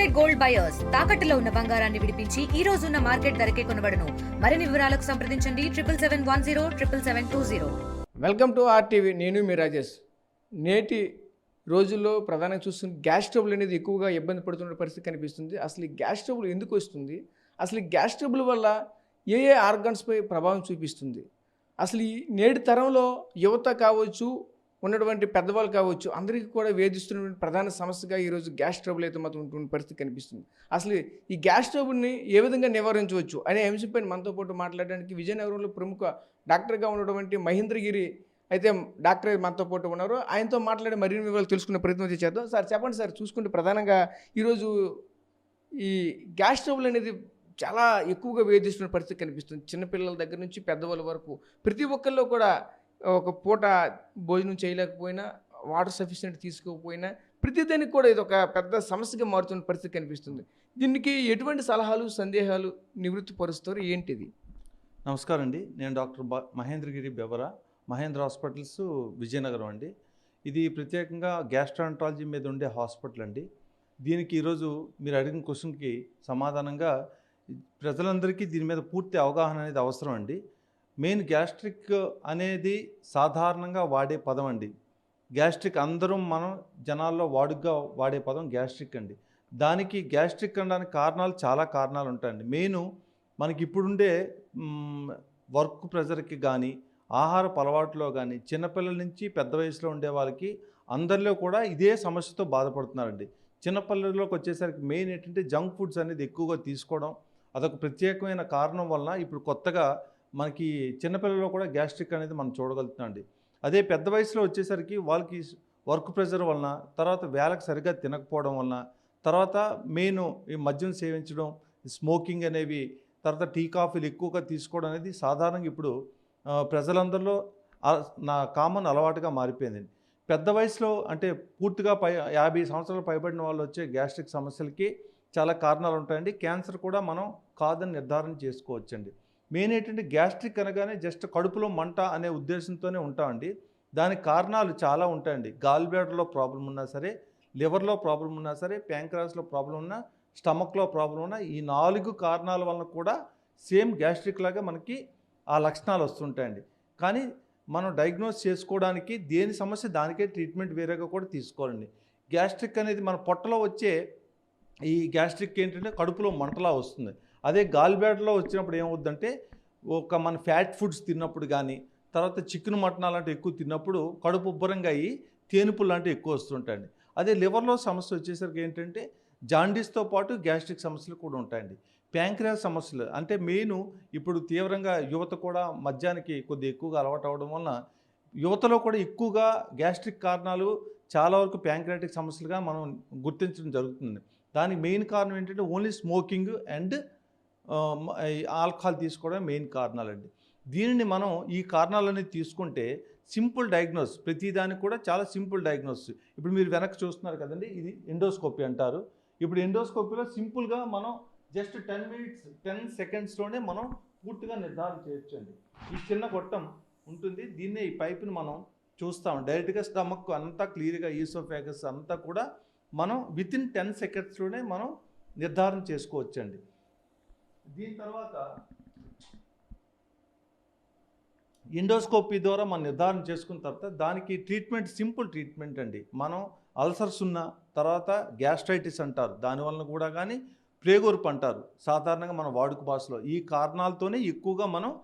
Trusted gold buyers తాకట్టులో ఉన్న బంగారాన్ని విడిపించి ఈ రోజు ఉన్న మార్కెట్ ధరకే కొనబడను. మరిన్ని వివరాలకు సంప్రదించండి. Triple seven one zero triple seven two zero welcome to RTV నేను మీ రాజేష్. నేటి రోజుల్లో ప్రధానంగా చూస్తున్న గ్యాస్ ట్రబుల్ అనేది ఎక్కువగా ఇబ్బంది పడుతున్న పరిస్థితి కనిపిస్తుంది. అసలు ఈ గ్యాస్ ట్రబుల్ ఎందుకు వస్తుంది? అసలు ఈ గ్యాస్ ట్రబుల్ వల్ల ఏ ఏ ఆర్గన్స్పై ప్రభావం చూపిస్తుంది? అసలు ఈ నేటి తరంలో యువత కావచ్చు ఉన్నటువంటి పెద్దవాళ్ళు కావచ్చు అందరికీ కూడా వేధిస్తున్నటువంటి ప్రధాన సమస్యగా ఈరోజు గ్యాస్ ట్రబుల్ అయితే మాత్రం ఉంటున్న పరిస్థితి కనిపిస్తుంది. అసలు ఈ గ్యాస్ ట్రబుల్ని ఏ విధంగా నివారించవచ్చు అనే అంశంపై మనతో పాటు మాట్లాడడానికి విజయనగరంలో ప్రముఖ డాక్టర్గా ఉన్నటువంటి మహేంద్రగిరి అయితే డాక్టర్ మనతో పాటు ఉన్నారు. ఆయనతో మాట్లాడి మరిన్ని వివరాలు తెలుసుకునే ప్రయత్నం చేద్దాం. సార్ చెప్పండి సార్ చూసుకుంటే ప్రధానంగా ఈరోజు ఈ గ్యాస్ ట్రబుల్ అనేది చాలా ఎక్కువగా వేధిస్తున్న పరిస్థితి కనిపిస్తుంది. చిన్నపిల్లల దగ్గర నుంచి పెద్దవాళ్ళ వరకు ప్రతి ఒక్కరిలో కూడా ఒక పూట భోజనం చేయలేకపోయినా వాటర్ సఫిషియెంట్ తీసుకోకపోయినా ప్రతిదానికి కూడా ఇది ఒక పెద్ద సమస్యగా మారుతున్న పరిస్థితి కనిపిస్తుంది. దీనికి ఎటువంటి సలహాలు సందేహాలు నివృత్తి పరుస్తారు ఏంటిది? నమస్కారం అండి నేను డాక్టర్ బ మహేంద్రగిరి బెవరా మహేంద్ర హాస్పిటల్స్ విజయనగరం అండి. ఇది ప్రత్యేకంగా గ్యాస్ట్రాంట్రాలజీ మీద ఉండే హాస్పిటల్ అండి. దీనికి ఈరోజు మీరు అడిగిన క్వశ్చన్కి సమాధానంగా ప్రజలందరికీ దీని మీద పూర్తి అవగాహన అనేది అవసరం అండి. మెయిన్ గ్యాస్ట్రిక్ అనేది సాధారణంగా వాడే పదం అండి. గ్యాస్ట్రిక్ అందరం మనం జనాల్లో వాడుగ్గా వాడే పదం గ్యాస్ట్రిక్ అండి. దానికి గ్యాస్ట్రిక్ అనడానికి కారణాలు చాలా కారణాలు ఉంటాయండి. మెయిన్ మనకి ఇప్పుడుండే వర్క్ ప్రెజర్కి కానీ ఆహార అలవాట్లో కానీ చిన్నపిల్లల నుంచి పెద్ద వయసులో ఉండే వాళ్ళకి అందరిలో కూడా ఇదే సమస్యతో బాధపడుతున్నారండి. చిన్నపిల్లల్లోకి వచ్చేసరికి మెయిన్ ఏంటంటే జంక్ ఫుడ్స్ అనేది ఎక్కువగా తీసుకోవడం అదొక ప్రత్యేకమైన కారణం వలన ఇప్పుడు కొత్తగా మనకి చిన్నపిల్లల్లో కూడా గ్యాస్ట్రిక్ అనేది మనం చూడగలుగుతున్నామండి అదే పెద్ద వయసులో వచ్చేసరికి వాళ్ళకి వర్క్ ప్రెషర్ వలన తర్వాత వేళకు సరిగ్గా తినకపోవడం వలన తర్వాత మెయిన్ ఈ మద్యం సేవించడం స్మోకింగ్ అనేవి తర్వాత టీ కాఫీలు ఎక్కువగా తీసుకోవడం అనేది సాధారణంగా ఇప్పుడు ప్రజలందరిలో నా కామన్ అలవాటుగా మారిపోయింది పెద్ద వయసులో అంటే పూర్తిగా పై యాభై సంవత్సరాలు పైబడిన వాళ్ళు వచ్చే గ్యాస్ట్రిక్ సమస్యలకి చాలా కారణాలు ఉంటాయండి. క్యాన్సర్ కూడా మనం కాదని నిర్ధారణ చేసుకోవచ్చండి. మెయిన్ ఏంటంటే గ్యాస్ట్రిక్ అనగానే జస్ట్ కడుపులో మంట అనే ఉద్దేశంతోనే ఉంటామండి దానికి కారణాలు చాలా ఉంటాయండి గాల్ బ్యాడర్లో ప్రాబ్లం ఉన్నా సరే లివర్లో ప్రాబ్లం ఉన్నా సరే ప్యాంక్రాస్లో ప్రాబ్లం ఉన్నా స్టమక్లో ప్రాబ్లం ఉన్నా ఈ నాలుగు కారణాల వలన కూడా సేమ్ గ్యాస్ట్రిక్ లాగా మనకి ఆ లక్షణాలు వస్తుంటాయండి కానీ మనం డయాగ్నోస్ చేసుకోవడానికి దేని సమస్య దానికే ట్రీట్మెంట్ వేరేగా కూడా తీసుకోవాలండి. గ్యాస్ట్రిక్ అనేది మన పొట్టలో వచ్చే ఈ గ్యాస్ట్రిక్ ఏంటంటే కడుపులో మంటలా వస్తుంది. అదే గాల్బ్లాడర్లో వచ్చినప్పుడు ఏమవుద్దంటే ఒక మన ఫ్యాట్ ఫుడ్స్ తిన్నప్పుడు కానీ తర్వాత చికెన్ మటన్ అలాంటివి ఎక్కువ తిన్నప్పుడు కడుపు ఉబ్బరంగా అయ్యి తేనుపులు లాంటివి ఎక్కువ వస్తుంటాయండి. అదే లివర్లో సమస్య వచ్చేసరికి ఏంటంటే జాండీస్తో పాటు గ్యాస్ట్రిక్ సమస్యలు కూడా ఉంటాయండి. ప్యాంక్రియాస్ సమస్యలు అంటే మెయిన్ ఇప్పుడు తీవ్రంగా యువత కూడా మద్యానికి కొద్ది ఎక్కువగా అలవాటు అవడం వలన యువతలో కూడా ఎక్కువగా గ్యాస్ట్రిక్ కారణాలు చాలా వరకు ప్యాంక్రియాటిక్ సమస్యలుగా మనం గుర్తించడం జరుగుతుంది. దానికి మెయిన్ కారణం ఏంటంటే ఓన్లీ స్మోకింగ్ అండ్ ఆల్కహాల్ తీసుకోవడం మెయిన్ కారణాలండి. దీనిని మనం ఈ కారణాలన్నీ తీసుకుంటే సింపుల్ డయాగ్నోస్ ప్రతిదానికి కూడా చాలా సింపుల్ డయాగ్నోస్. ఇప్పుడు మీరు వెనక్కి చూస్తున్నారు కదండి ఇది ఎండోస్కోపీ అంటారు. ఇప్పుడు ఎండోస్కోపీలో సింపుల్గా మనం జస్ట్ టెన్ మినిట్స్ టెన్ సెకండ్స్లోనే మనం పూర్తిగా నిర్ధారణ చేయొచ్చు అండి ఈ చిన్న గొట్టం ఉంటుంది దీన్నే ఈ పైప్ని మనం చూస్తాం. డైరెక్ట్గా స్టమక్ అంతా క్లియర్గా ఈసోఫాగస్ అంతా కూడా మనం విత్ ఇన్ టెన్ సెకండ్స్లోనే మనం నిర్ధారణ చేసుకోవచ్చండి. తర్వాత ఎండోస్కోపీ ద్వారా మనం నిర్ధారణ చేసుకున్న తర్వాత దానికి ట్రీట్మెంట్ సింపుల్ ట్రీట్మెంట్ అండి. మనం అల్సర్స్ ఉన్న తర్వాత గ్యాస్ట్రైటిస్ అంటారు. దానివలన కూడా కానీ ప్రేగోర్పు అంటారు. సాధారణంగా మన వాడుక భాషలో. ఈ కారణాలతోనే ఎక్కువగా మనం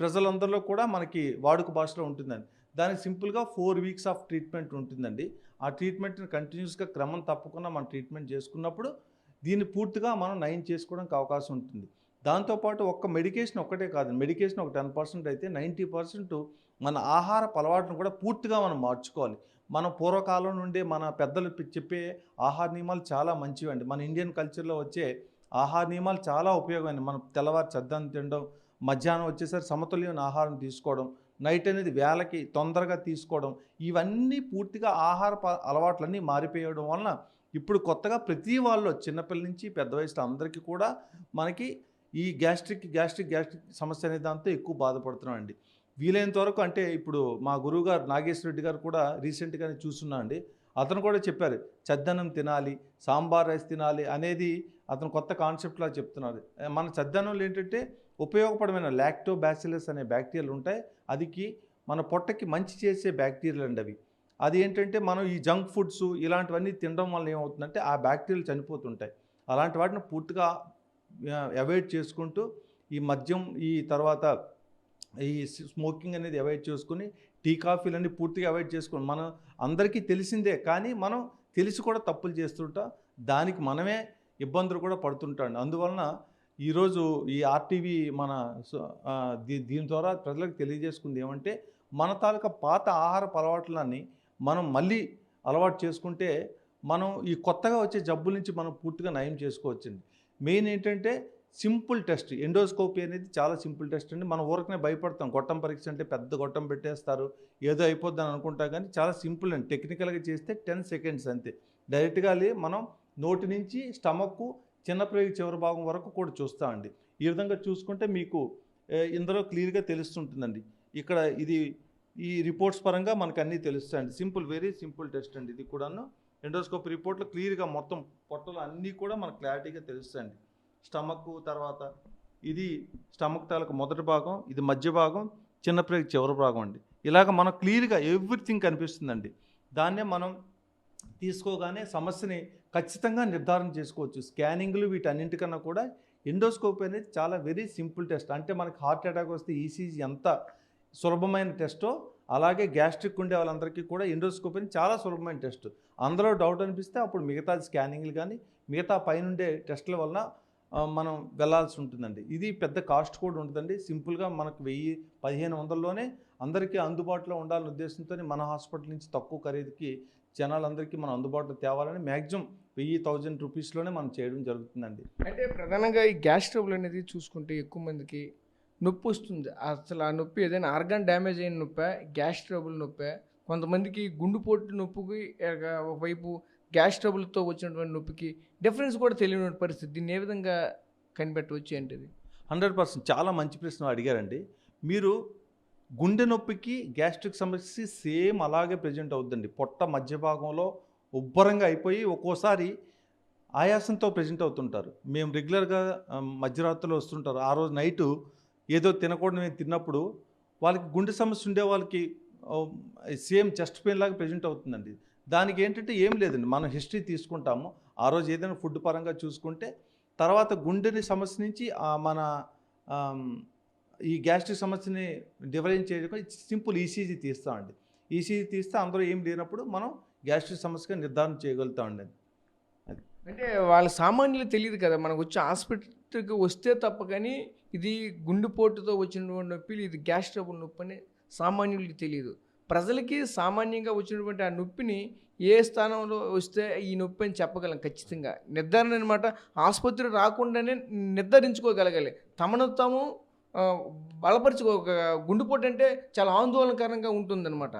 ప్రజలందరిలో కూడా మనకి వాడుక భాషలో ఉంటుందండి. దానికి సింపుల్గా ఫోర్ వీక్స్ ఆఫ్ ట్రీట్మెంట్ ఉంటుందండి. ఆ ట్రీట్మెంట్ని కంటిన్యూస్గా క్రమం తప్పకుండా మనం ట్రీట్మెంట్ చేసుకున్నప్పుడు దీన్ని పూర్తిగా మనం నయం చేసుకోవడానికి అవకాశం ఉంటుంది. దాంతోపాటు ఒక్క మెడికేషన్ ఒక్కటే కాదు మెడికేషన్ ఒక టెన్ పర్సెంట్ అయితే నైంటీ పర్సెంట్ మన ఆహార అలవాటును కూడా పూర్తిగా మనం మార్చుకోవాలి. మన పూర్వకాలం నుండి మన పెద్దలు చెప్పే ఆహార నియమాలు చాలా మంచివండి. మన ఇండియన్ కల్చర్లో వచ్చే ఆహార నియమాలు చాలా ఉపయోగమైనవి. మనం తెల్లవారు చెద్దాన్ని తినడం మధ్యాహ్నం వచ్చేసరికి సమతుల్యమైన ఆహారం తీసుకోవడం నైట్ అనేది వేళకి తొందరగా తీసుకోవడం ఇవన్నీ పూర్తిగా ఆహార ప- అలవాట్లన్నీ మారిపోయడం వలన ఇప్పుడు కొత్తగా ప్రతి వాళ్ళు చిన్నపిల్లల నుంచి పెద్ద వయసులో అందరికీ కూడా మనకి ఈ గ్యాస్ట్రిక్ గ్యాస్ట్రిక్ గ్యాస్ట్రిక్ సమస్య అనే దాంతో ఎక్కువ బాధపడుతున్నాం అండి. వీలైనంత వరకు అంటే ఇప్పుడు మా గురువు గారు నాగేశ్వర రెడ్డి గారు కూడా రీసెంట్గానే చూస్తున్నా అండి. అతను కూడా చెప్పారు చద్దన్నం తినాలి సాంబార్ రైస్ తినాలి అనేది అతను కొత్త కాన్సెప్ట్లా చెప్తున్నారు. మన చద్దన్నంలో ఏంటంటే ఉపయోగపడమైన లాక్టోబ్యాసిలస్ అనే బ్యాక్టీరియాలు ఉంటాయి. అదికి మన పొట్టకి మంచి చేసే బ్యాక్టీరియాలు అండి అవి. అది ఏంటంటే మనం ఈ జంక్ ఫుడ్స్ ఇలాంటివన్నీ తినడం వల్ల ఏమవుతుందంటే ఆ బ్యాక్టీరియాలు చనిపోతుంటాయి. అలాంటి వాటిని పూర్తిగా అవాయిడ్ చేసుకుంటూ ఈ మద్యం ఈ తర్వాత ఈ స్మోకింగ్ అనేది అవాయిడ్ చేసుకుని టీ కాఫీలు అన్నీ పూర్తిగా అవాయిడ్ చేసుకుని మనం అందరికీ తెలిసిందే కానీ మనం తెలిసి కూడా తప్పులు చేస్తుంటాం దానికి మనమే ఇబ్బందులు కూడా పడుతుంటాం అందువలన ఈరోజు ఈ ఆర్టీవీ మన దీ- దీని ద్వారా ప్రజలకు తెలియజేసుకుంది ఏమంటే మన తాలూకా పాత ఆహార అలవాట్లని మనం మళ్ళీ అలవాటు చేసుకుంటే మనం ఈ కొత్తగా వచ్చే జబ్బుల నుంచి మనం పూర్తిగా నయం చేసుకోవచ్చండి. మెయిన్ ఏంటంటే సింపుల్ టెస్ట్ ఎండోస్కోపీ అనేది చాలా సింపుల్ టెస్ట్ అండి. మనం ఊరకనే భయపడతాం. గొట్టం పరీక్ష అంటే పెద్ద గొట్టం పెట్టేస్తారు. ఏదో అయిపోద్దని అనుకుంటా కానీ చాలా సింపుల్ అండి. టెక్నికల్గా చేస్తే టెన్ సెకండ్స్ అంతే. డైరెక్ట్గా లే మనం నోటి నుంచి స్టమక్ చిన్న ప్రేగు చివరి భాగం వరకు కూడా చూస్తామండి ఈ విధంగా చూసుకుంటే మీకు ఇందులో క్లియర్గా తెలుస్తుంటుందండి. ఇక్కడ ఇది ఈ రిపోర్ట్స్ పరంగా మనకు అన్నీ తెలుస్తాయండి. సింపుల్ వెరీ సింపుల్ టెస్ట్ అండి. ఇది కూడాను ఎండోస్కోప్ రిపోర్ట్లో క్లియర్గా మొత్తం పొట్టలు అన్నీ కూడా మనకు క్లారిటీగా తెలుస్తాయండి. స్టమక్ తర్వాత ఇది స్టమక్ తాలూకు మొదటి భాగం ఇది మధ్య భాగం చిన్న ప్రేగు చివరి భాగం అండి. ఇలాగ మనం క్లియర్గా ఎవ్రీథింగ్ కనిపిస్తుందండి. దాన్నే మనం తీసుకోగానే సమస్యని ఖచ్చితంగా నిర్ధారణ చేసుకోవచ్చు. స్కానింగ్లు వీటన్నింటికన్నా కూడా ఎండోస్కోపీ అనేది చాలా వెరీ సింపుల్ టెస్ట్ అంటే మనకి హార్ట్ అటాక్ వస్తే ఈసీజీ ఎంత సులభమైన టెస్టో అలాగే గ్యాస్ట్రిక్ ఉండే వాళ్ళందరికీ కూడా ఎండోస్కోపీని చాలా సులభమైన టెస్ట్. అందులో డౌట్ అనిపిస్తే అప్పుడు మిగతా స్కానింగ్లు కానీ మిగతా పైనుండే టెస్టుల వలన మనం వెళ్ళాల్సి ఉంటుందండి. ఇది పెద్ద కాస్ట్ కూడా ఉంటుందండి. సింపుల్గా మనకు వెయ్యి పదిహేను వందల్లోనే అందరికీ అందుబాటులో ఉండాలనే ఉద్దేశంతో మన హాస్పిటల్ నుంచి తక్కువ ఖరీదుకి జనాలందరికీ మనం అందుబాటులో తేవాలని మ్యాక్సిమం వెయ్యి థౌజండ్ రూపీస్లోనే మనం చేయడం జరుగుతుందండి. అంటే ప్రధానంగా ఈ గ్యాస్ ట్రబుల్ అనేది చూసుకుంటే ఎక్కువ మందికి నొప్పి వస్తుంది. అసలు ఆ నొప్పి ఏదైనా ఆర్గాన్ డ్యామేజ్ అయిన నొప్పే? Gas trouble నొప్పే? కొంతమందికి గుండెపోటు నొప్పికి ఒకవైపు గ్యాస్ ట్రబుల్తో వచ్చినటువంటి నొప్పికి డిఫరెన్స్ కూడా తెలియని పరిస్థితి. దీన్ని ఏ విధంగా కనిపెట్టవచ్చు ఏంటిది? హండ్రెడ్ పర్సెంట్ చాలా మంచి ప్రశ్న అడిగారండి. మీరు గుండె నొప్పికి గ్యాస్ట్రిక్ సమస్య సేమ్ అలాగే ప్రజెంట్ అవుతుందండి పొట్ట మధ్య భాగంలో ఉబ్బరంగా అయిపోయి ఒక్కోసారి ఆయాసంతో ప్రజెంట్ అవుతుంటారు. మేము రెగ్యులర్గా మధ్యరాత్రిలో వస్తుంటారు. ఆ రోజు నైటు ఏదో తినకూడదు తిన్నప్పుడు వాళ్ళకి గుండె సమస్య ఉండే వాళ్ళకి సేమ్ చెస్ట్ పెయిన్ లాగా ప్రజెంట్ అవుతుందండి. దానికి ఏంటంటే ఏం లేదండి. మనం హిస్టరీ తీసుకుంటాము. ఆ రోజు ఏదైనా ఫుడ్ పరంగా చూసుకుంటే తర్వాత గుండెని సమస్య నుంచి మన ఈ గ్యాస్ట్రిక్ సమస్యని డిఫరెన్స్ చేయడం సింపుల్ ఈసీజీ తీస్తామండి. ఈసీజీ తీస్తే అందరూ ఏం లేనప్పుడు మనం గ్యాస్ట్రిక్ సమస్యగా నిర్ధారణ చేయగలుగుతామండి. అంటే వాళ్ళ సామాన్యులు తెలియదు కదా. మనకు వచ్చి హాస్పిటల్కి వస్తే తప్ప కానీ ఇది గుండెపోటుతో వచ్చినటువంటి నొప్పి ఇది గ్యాస్ ట్రబుల్ నొప్పి అని సామాన్యులకి తెలియదు. ప్రజలకి సామాన్యంగా వచ్చినటువంటి ఆ నొప్పిని ఏ స్థానంలో వస్తే ఈ నొప్పి అని చెప్పగలం ఖచ్చితంగా. నిర్ధారణ అనమాట ఆసుపత్రి రాకుండానే నిర్ధారించుకోగలగాలి. తమను తాము బలపరుచుకో గుండెపోటు అంటే చాలా ఆందోళనకరంగా ఉంటుందన్నమాట.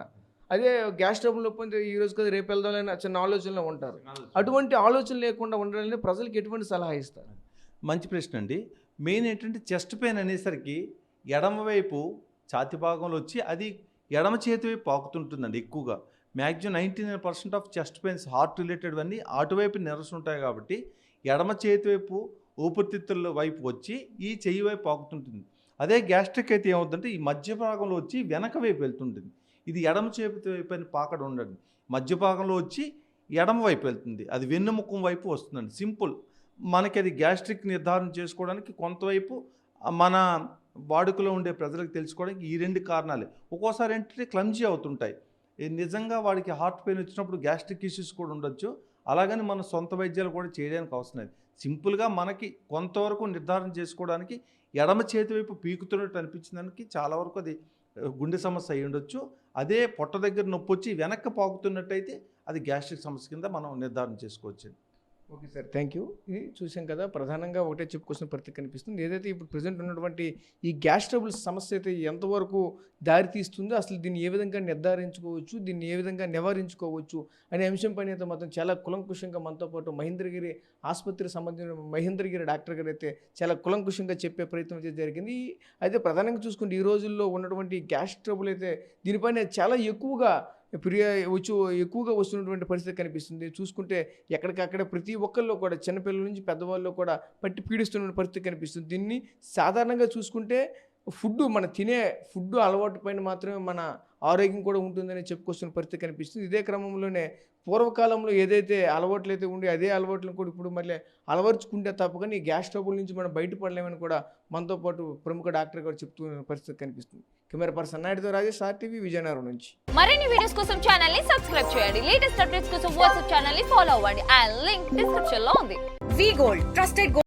అదే గ్యాస్ ట్రబుల్ నొప్పి అంటే ఈ రోజు కదా రేపు వెళ్దామని చిన్న ఆలోచనలో ఉంటారు. అటువంటి ఆలోచన లేకుండా ఉండాలని ప్రజలకు ఎటువంటి సలహా ఇస్తారు? మంచి ప్రశ్న అండి. మెయిన్ ఏంటంటే చెస్ట్ పెయిన్ అనేసరికి ఎడమవైపు ఛాతి భాగంలో వచ్చి అది ఎడమ చేతి వైపు పాకుతుంటుందండి ఎక్కువగా. Maximum ninety nine percent of chest pains heart related అన్నీ అటువైపు నిరసన ఉంటాయి కాబట్టి ఎడమ చేతి వైపు ఊపిరితిత్తుల వైపు వచ్చి ఈ చెయ్యి వైపు పాకుతుంటుంది. అదే గ్యాస్ట్రిక్ అయితే ఏమవుతుందంటే ఈ మధ్య భాగంలో వచ్చి వెనక వైపు వెళ్తుంటుంది. ఇది ఎడమ చేతి వైపు అని పాకడం ఉండదు. మధ్య భాగంలో వచ్చి ఎడమ వైపు వెళ్తుంది. అది వెన్నుముఖం వైపు వస్తుందండి. సింపుల్. మనకి అది గ్యాస్ట్రిక్ నిర్ధారణ చేసుకోవడానికి కొంతవైపు మన వాడుకలో ఉండే ప్రజలకు తెలుసుకోవడానికి ఈ రెండు కారణాలే. ఒక్కోసారి ఏంటంటే క్లమ్జీ అవుతుంటాయి. నిజంగా వాడికి హార్ట్ పెయిన్ వచ్చినప్పుడు గ్యాస్ట్రిక్ ఇష్యూస్ కూడా ఉండొచ్చు. అలాగని మన సొంత వైద్యాలు కూడా చేయడానికి అవసరం లేదు. సింపుల్గా మనకి కొంతవరకు నిర్ధారణ చేసుకోవడానికి ఎడమ చేతి వైపు పీకుతున్నట్టు అనిపించడానికి చాలా వరకు అది గుండె సమస్య అయి ఉండొచ్చు. అదే పొట్ట దగ్గర నొప్పి వచ్చి వెనక్కి పాకుతున్నట్టయితే అది గ్యాస్ట్రిక్ సమస్య కింద మనం నిర్ధారణ చేసుకోవచ్చు ఓకే సార్ థ్యాంక్ యూ ఇది చూసాం కదా ప్రధానంగా ఒకటే చెప్పుకోసిన పరిస్థితి కనిపిస్తుంది. ఏదైతే ఇప్పుడు ప్రజెంట్ ఉన్నటువంటి ఈ గ్యాస్ ట్రబుల్స్ సమస్య అయితే ఎంతవరకు దారి తీస్తుందో అసలు దీన్ని ఏ విధంగా నిర్ధారించుకోవచ్చు దీన్ని ఏ విధంగా నివారించుకోవచ్చు అనే అంశం పైన అయితే మాత్రం చాలా కులంకుషంగా మనతో పాటు మహేంద్రగిరి ఆసుపత్రి సంబంధించిన మహేంద్రగిరి డాక్టర్ గారు అయితే చాలా కులంకుషంగా చెప్పే ప్రయత్నం అయితే జరిగింది. అయితే ప్రధానంగా చూసుకుంటే ఈ రోజుల్లో ఉన్నటువంటి గ్యాస్ ట్రబుల్ అయితే దీనిపైన చాలా ఎక్కువగా ప్రియ వచ్చి ఎక్కువగా వస్తున్నటువంటి పరిస్థితి కనిపిస్తుంది. చూసుకుంటే ఎక్కడికక్కడ ప్రతి ఒక్కరిలో కూడా చిన్నపిల్లల నుంచి పెద్దవాళ్ళు కూడా పట్టి పీడిస్తున్న పరిస్థితి కనిపిస్తుంది. దీన్ని సాధారణంగా చూసుకుంటే ఫుడ్ మన తినే ఫుడ్ అలవాటు పైన మాత్రమే మన ఆరోగ్యం కూడా ఉంటుందని చెప్పుకొస్తున్న పరిస్థితి కనిపిస్తుంది. ఇదే క్రమంలోనే పూర్వకాలంలో ఏదైతే అలవాట్లు అయితే ఉండి అదే అలవాట్లను కూడా ఇప్పుడు మళ్ళీ అలవర్చుకుంటే తప్ప. కానీ ఈ గ్యాస్ ట్రబుల్ నుంచి మనం బయటపడలేమని కూడా మనతో పాటు ప్రముఖ డాక్టర్ గారు చెప్తున్న పరిస్థితి కనిపిస్తుంది. కెమెరా పర్సన్ నాయుడుతో రాజేష్ ఆర్టీవీ విజయనగరం నుంచి. మరిన్ని వీడియోస్ కోసం ఛానల్ని సబ్స్క్రైబ్ చేయండి. లేటెస్ట్ అప్డేట్స్ కోసం వాట్సాప్ ఛానల్ని ఫాలో అవ్వండి. అండ్ లింక్ డిస్క్రిప్షన్లో ఉంది. వి గోల్డ్ ట్రస్టెడ్